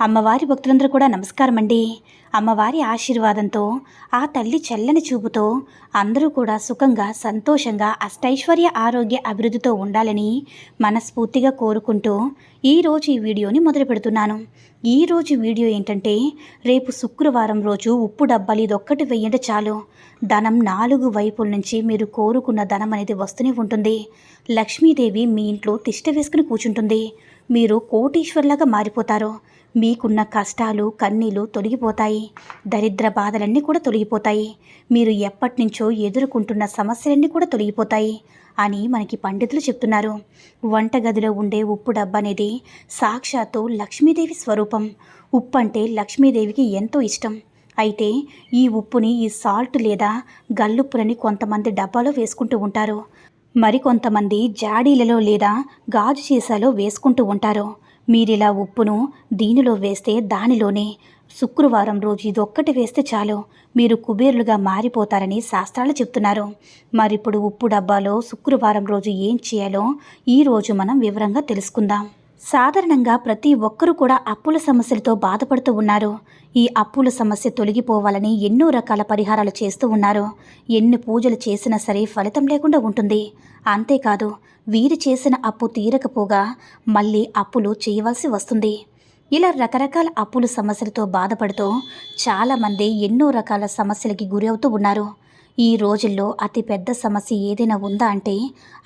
అమ్మవారి భక్తులందరూ కూడా నమస్కారం అండి అమ్మవారి ఆశీర్వాదంతో ఆ తల్లి చల్లని చూపుతో అందరూ కూడా సుఖంగా సంతోషంగా అష్టైశ్వర్య ఆరోగ్య అభివృద్ధితో ఉండాలని మనస్ఫూర్తిగా కోరుకుంటూ ఈరోజు ఈ వీడియోని మొదలు పెడుతున్నాను. ఈరోజు వీడియో ఏంటంటే రేపు శుక్రవారం రోజు ఉప్పు డబ్బాలు ఇదొక్కటి వెయ్యండి చాలు. ధనం నాలుగు వైపుల నుంచి మీరు కోరుకున్న ధనం అనేది వస్తూనే ఉంటుంది. లక్ష్మీదేవి మీ ఇంట్లో తిష్ట వేసుకుని కూర్చుంటుంది. మీరు కోటీశ్వర్లాగా మారిపోతారు. మీకున్న కష్టాలు కన్నీలు తొలగిపోతాయి. దరిద్ర బాధలన్నీ కూడా తొలగిపోతాయి. మీరు ఎప్పటి నుంచో ఎదుర్కొంటున్న సమస్యలన్నీ కూడా తొలగిపోతాయి అని మనకి పండితులు చెప్తున్నారు. వంటగదిలో ఉండే ఉప్పు డబ్బా అనేది సాక్షాత్తు లక్ష్మీదేవి స్వరూపం. ఉప్పు అంటే లక్ష్మీదేవికి ఎంతో ఇష్టం. అయితే ఈ ఉప్పుని ఈ సాల్ట్ లేదా గల్లుప్పులని కొంతమంది డబ్బాలో వేసుకుంటూ ఉంటారు. మరికొంతమంది జాడీలలో లేదా గాజు సీసాలో వేసుకుంటూ ఉంటారు. మీరిలా ఉప్పును దీనిలో వేస్తే దానిలోనే. శుక్రవారం రోజు ఇదొక్కటి వేస్తే చాలు. మీరు కుబేరులుగా మారిపోతారని శాస్త్రాలు చెప్తున్నారు. మరిప్పుడు ఉప్పు డబ్బాలో శుక్రవారం రోజు ఏం చేయాలో ఈరోజు మనం వివరంగా తెలుసుకుందాం. సాధారణంగా ప్రతి ఒక్కరూ కూడా అప్పుల సమస్యలతో బాధపడుతూ ఉన్నారు. ఈ అప్పుల సమస్య తొలగిపోవాలని ఎన్నో రకాల పరిహారాలు చేస్తూ ఉన్నారు. ఎన్ని పూజలు చేసినా సరే ఫలితం లేకుండా ఉంటుంది. అంతేకాదు వీరు చేసిన అప్పు తీరకపోగా మళ్ళీ అప్పులు చేయవలసి వస్తుంది. ఇలా రకరకాల అప్పుల సమస్యలతో బాధపడుతూ చాలామంది ఎన్నో రకాల సమస్యలకి గురి అవుతూ ఉన్నారు. ఈ రోజుల్లో అతి పెద్ద సమస్య ఏదైనా ఉందా అంటే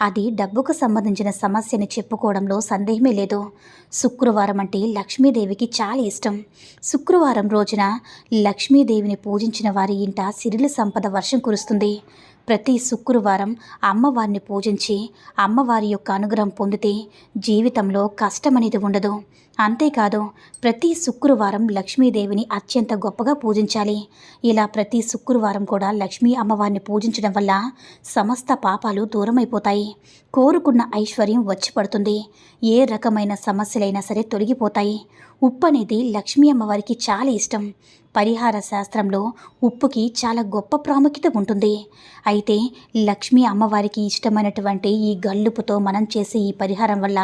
అది డబ్బుకు సంబంధించిన సమస్యని చెప్పుకోవడంలో సందేహమే లేదు. శుక్రవారం అంటే లక్ష్మీదేవికి చాలా ఇష్టం. శుక్రవారం రోజున లక్ష్మీదేవిని పూజించిన వారి ఇంట సిరిల సంపద వర్షం కురుస్తుంది. ప్రతి శుక్రవారం అమ్మవారిని పూజించి అమ్మవారి యొక్క అనుగ్రహం పొందితే జీవితంలో కష్టం అనేది ఉండదు. అంతేకాదు ప్రతి శుక్రవారం లక్ష్మీదేవిని అత్యంత గొప్పగా పూజించాలి. ఇలా ప్రతి శుక్రవారం కూడా లక్ష్మీ అమ్మవారిని పూజించడం వల్ల సమస్త పాపాలు దూరమైపోతాయి. కోరుకున్న ఐశ్వర్యం వచ్చి పడుతుంది. ఏ రకమైన సమస్యలైనా సరే తొలగిపోతాయి. ఉప్పు అనేది లక్ష్మీ అమ్మవారికి చాలా ఇష్టం. పరిహార శాస్త్రంలో ఉప్పుకి చాలా గొప్ప ప్రాముఖ్యత ఉంటుంది. అయితే లక్ష్మీ అమ్మవారికి ఇష్టమైనటువంటి ఈ గల్లుపుతో మనం చేసే ఈ పరిహారం వల్ల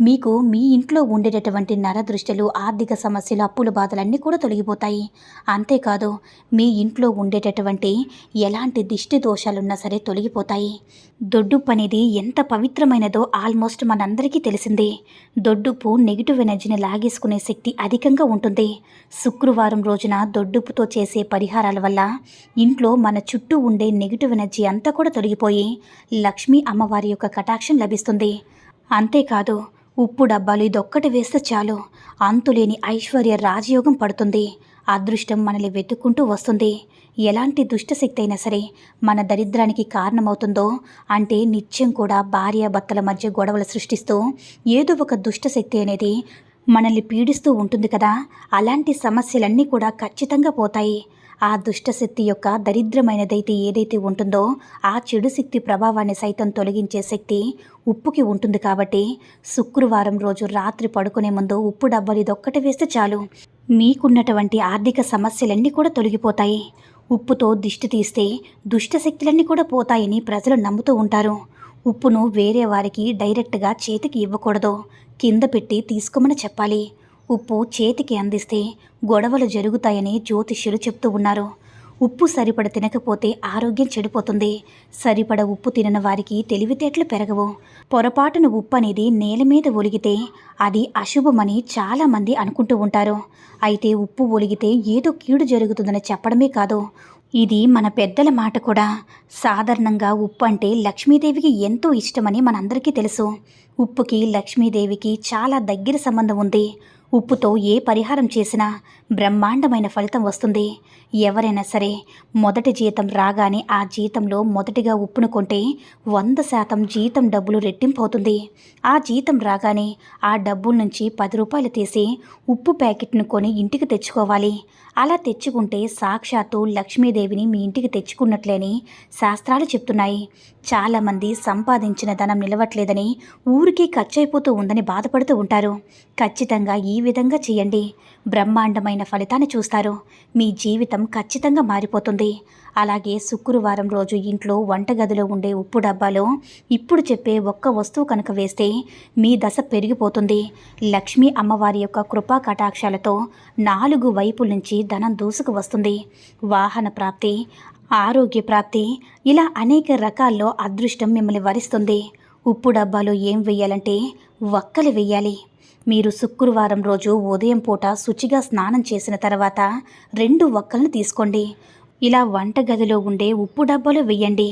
మీకు మీ ఇంట్లో ఉండేటటువంటి నరదృష్టిలు ఆర్థిక సమస్యలు అప్పుల బాధలన్నీ కూడా తొలగిపోతాయి. అంతేకాదు మీ ఇంట్లో ఉండేటటువంటి ఎలాంటి దిష్టి దోషాలున్నా సరే తొలగిపోతాయి. దొడ్డుప్పు అనేది ఎంత పవిత్రమైనదో ఆల్మోస్ట్ మనందరికీ తెలిసిందే. దొడ్డుప్పు నెగిటివ్ ఎనర్జీని లాగేసుకునే శక్తి అధికంగా ఉంటుంది. శుక్రవారం రోజున దొడ్డుప్పుతో చేసే పరిహారాల వల్ల ఇంట్లో మన చుట్టూ ఉండే నెగిటివ్ ఎనర్జీ అంతా కూడా తొలగిపోయి లక్ష్మీ అమ్మవారి యొక్క కటాక్షం లభిస్తుంది. అంతేకాదు ఉప్పు డబ్బాలు ఇదొక్కటి వేస్తే చాలు. అంతులేని ఐశ్వర్య రాజయోగం పడుతుంది. అదృష్టం మనల్ని వెతుక్కుంటూ వస్తుంది. ఎలాంటి దుష్టశక్తి అయినా సరే మన దరిద్రానికి కారణమవుతుందో అంటే నిత్యం కూడా భార్యాభర్తల మధ్య గొడవలు సృష్టిస్తూ ఏదో ఒక దుష్టశక్తి అనేది మనల్ని పీడిస్తూ ఉంటుంది కదా. అలాంటి సమస్యలన్నీ కూడా ఖచ్చితంగా పోతాయి. ఆ దుష్టశక్తి యొక్క దరిద్రమైనదైతే ఏదైతే ఉంటుందో ఆ చెడు శక్తి ప్రభావాన్ని సైతం తొలగించే శక్తి ఉప్పుకి ఉంటుంది కాబట్టి శుక్రవారం రోజు రాత్రి పడుకునే ముందు ఉప్పు డబ్బాలు ఇదొక్కటి వేస్తే చాలు. మీకున్నటువంటి ఆర్థిక సమస్యలన్నీ కూడా తొలగిపోతాయి. ఉప్పుతో దిష్టి తీస్తే దుష్టశక్తులన్నీ కూడా పోతాయని ప్రజలు నమ్ముతూ ఉంటారు. ఉప్పును వేరే వారికి డైరెక్ట్గా చేతికి ఇవ్వకూడదు. కింద పెట్టి తీసుకోమని చెప్పాలి. ఉప్పు చేతికి అందిస్తే గొడవలు జరుగుతాయని జ్యోతిష్యులు చెప్తూ ఉన్నారు. ఉప్పు సరిపడ తినకపోతే ఆరోగ్యం చెడిపోతుంది. సరిపడ ఉప్పు తినని వారికి తెలివితేటలు పెరగవు. పొరపాటున ఉప్పు అనేది నేల మీద ఒలిగితే అది అశుభమని చాలామంది అనుకుంటూ ఉంటారు. అయితే ఉప్పు ఒలిగితే ఏదో కీడు జరుగుతుందని చెప్పడమే కాదు. ఇది మన పెద్దల మాట కూడా. సాధారణంగా ఉప్పు అంటే లక్ష్మీదేవికి ఎంతో ఇష్టమని మనందరికీ తెలుసు. ఉప్పుకి లక్ష్మీదేవికి చాలా దగ్గర సంబంధం ఉంది. ఉప్పుతో ఏ పరిహారం చేసినా బ్రహ్మాండమైన ఫలితం వస్తుంది. ఎవరైనా సరే మొదటి జీతం రాగానే ఆ జీతంలో మొదటిగా ఉప్పును కొంటే వంద శాతం జీతం డబ్బులు రెట్టింపు అవుతుంది ఆ జీతం రాగానే ఆ డబ్బుల నుంచి పది రూపాయలు తీసి ఉప్పు ప్యాకెట్ను కొని ఇంటికి తెచ్చుకోవాలి. అలా తెచ్చుకుంటే సాక్షాత్తు లక్ష్మీదేవిని మీ ఇంటికి తెచ్చుకున్నట్లేని శాస్త్రాలు చెప్తున్నాయి. చాలామంది సంపాదించిన ధనం నిలవట్లేదని ఊరికే ఖర్చయిపోతూ ఉందని బాధపడుతూ ఉంటారు. ఖచ్చితంగా ఈ విధంగా చేయండి. బ్రహ్మాండమైన ఫలితాన్ని చూస్తారు. మీ జీవితం ఖచ్చితంగా మారిపోతుంది. అలాగే శుక్రవారం రోజు ఇంట్లో వంటగదిలో ఉండే ఉప్పు డబ్బాలో ఇప్పుడు చెప్పే ఒక్క వస్తువు కనుక వేస్తే మీ దశ పెరిగిపోతుంది. లక్ష్మీ అమ్మవారి యొక్క కృపా కటాక్షాలతో నాలుగు వైపుల నుంచి ధనం దూసుకు వస్తుంది. వాహన ప్రాప్తి ఆరోగ్య ప్రాప్తి ఇలా అనేక రకాల్లో అదృష్టం మిమ్మల్ని వరిస్తుంది. ఉప్పు డబ్బాలో ఏం వెయ్యాలంటే వక్కలు వెయ్యాలి మీరు శుక్రవారం రోజు ఉదయం పూట శుచిగా స్నానం చేసిన తర్వాత రెండు వక్కలను తీసుకోండి. ఇలా వంటగదిలో ఉండే ఉప్పు డబ్బాలో వేయండి.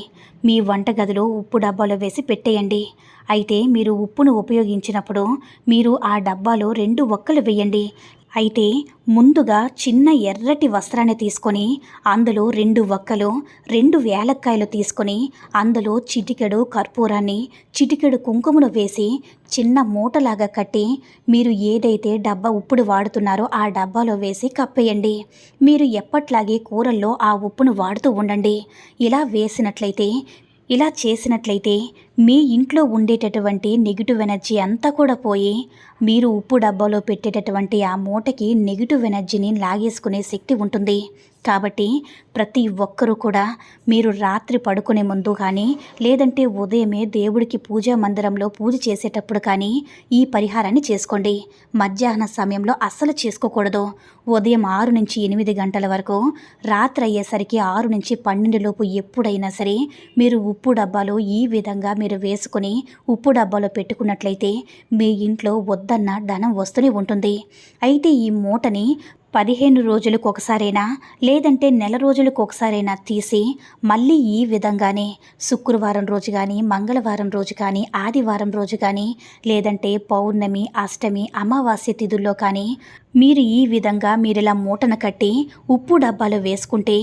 మీ వంటగదిలో ఉప్పు డబ్బాలో వేసి పెట్టేయండి. అయితే మీరు ఉప్పును ఉపయోగించినప్పుడు మీరు ఆ డబ్బాలో రెండు ఒక్కలు వేయండి. అయితే ముందుగా చిన్న ఎర్రటి వస్త్రాన్ని తీసుకొని అందులో రెండు వక్కలు రెండు వేలక్కాయలు తీసుకొని అందులో చిటికెడు కర్పూరాన్ని చిటికెడు కుంకుమను వేసి చిన్న మూటలాగా కట్టి మీరు ఏదైతే డబ్బా ఉప్పుడు వాడుతున్నారో ఆ డబ్బాలో వేసి కప్పేయండి. మీరు ఎప్పట్లాగే కూరల్లో ఆ ఉప్పును వాడుతూ ఉండండి. ఇలా వేసినట్లయితే ఇలా చేసినట్లయితే మీ ఇంట్లో ఉండేటటువంటి నెగిటివ్ ఎనర్జీ అంతా కూడా పోయి మీరు ఉప్పు డబ్బాలో పెట్టేటటువంటి ఆ మూటకి నెగిటివ్ ఎనర్జీని లాగేసుకునే శక్తి ఉంటుంది. కాబట్టి ప్రతి ఒక్కరూ కూడా మీరు రాత్రి పడుకునే ముందు కానీ లేదంటే ఉదయమే దేవుడికి పూజా మందిరంలో పూజ చేసేటప్పుడు కానీ ఈ పరిహారాన్ని చేసుకోండి. మధ్యాహ్న సమయంలో అస్సలు చేసుకోకూడదు. ఉదయం ఆరు నుంచి ఎనిమిది గంటల వరకు రాత్రి అయ్యేసరికి ఆరు నుంచి పన్నెండు లోపు ఎప్పుడైనా సరే మీరు ఉప్పు డబ్బాలో ఈ విధంగా మీరు వేసుకుని ఉప్పు డబ్బాలో పెట్టుకున్నట్లయితే మీ ఇంట్లో వద్దన్న ధనం వస్తూనే ఉంటుంది. అయితే ఈ మూటని పదిహేను రోజులకు ఒకసారైనా లేదంటే నెల రోజులకు ఒకసారైనా తీసి మళ్ళీ ఈ విధంగానే శుక్రవారం రోజు కానీ మంగళవారం రోజు కానీ ఆదివారం రోజు కానీ లేదంటే పౌర్ణమి అష్టమి అమావాస్య తిథుల్లో కానీ మీరు ఈ విధంగా మీరు ఇలా మూటను కట్టి ఉప్పు డబ్బాలో వేసుకుంటే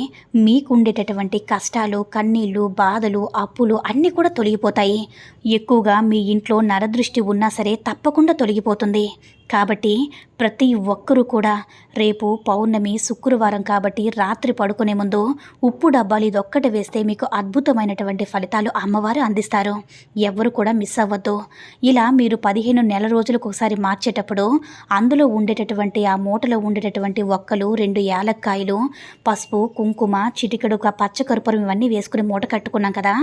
మీకుండేటటువంటి కష్టాలు కన్నీళ్ళు బాధలు అప్పులు అన్నీ కూడా తొలగిపోతాయి. ఎక్కువగా మీ ఇంట్లో నరదృష్టి ఉన్నా సరే తప్పకుండా తొలగిపోతుంది. కాబట్టి ప్రతి ఒక్కరూ కూడా రేపు పౌర్ణమి శుక్రవారం కాబట్టి రాత్రి పడుకునే ముందు ఉప్పు డబ్బాలు ఇదొక్కటి వేస్తే మీకు అద్భుతమైనటువంటి ఫలితాలు అమ్మవారు అందిస్తారు. ఎవరు కూడా మిస్ అవ్వద్దు. ఇలా మీరు పదిహేను నెల రోజులకు ఒకసారి మార్చేటప్పుడు అందులో ఉండేటటువంటి ఆ మూటలో ఉండేటటువంటి ఒక్కలు రెండు యాలక్కాయలు పసుపు కుంకుమ చిటికెడు ఒక పచ్చకర్పూరం ఇవన్నీ వేసుకుని మూట కట్టుకున్నాం కదా.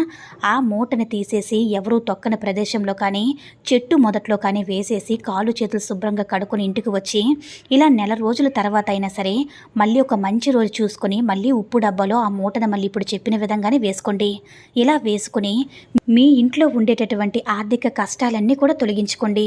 ఆ మూటని తీసేసి ఎవరూ తొక్కని ప్రదేశంలో కానీ చెట్టు మొదట్లో కానీ వేసేసి కాలు చేతులు శుభ్రంగా కడుక్కొని ఇంటికి వచ్చి ఇలా నెల రోజుల తర్వాత అయినా సరే మళ్ళీ ఒక మంచి రోజు చూసుకొని మళ్ళీ ఉప్పు డబ్బాలో ఆ మూటను మళ్ళీ ఇప్పుడు చెప్పిన విధంగానే వేసుకోండి. ఇలా వేసుకుని మీ ఇంట్లో ఉండేటటువంటి ఆర్థిక కష్టాలన్నీ కూడా తొలగించుకోండి.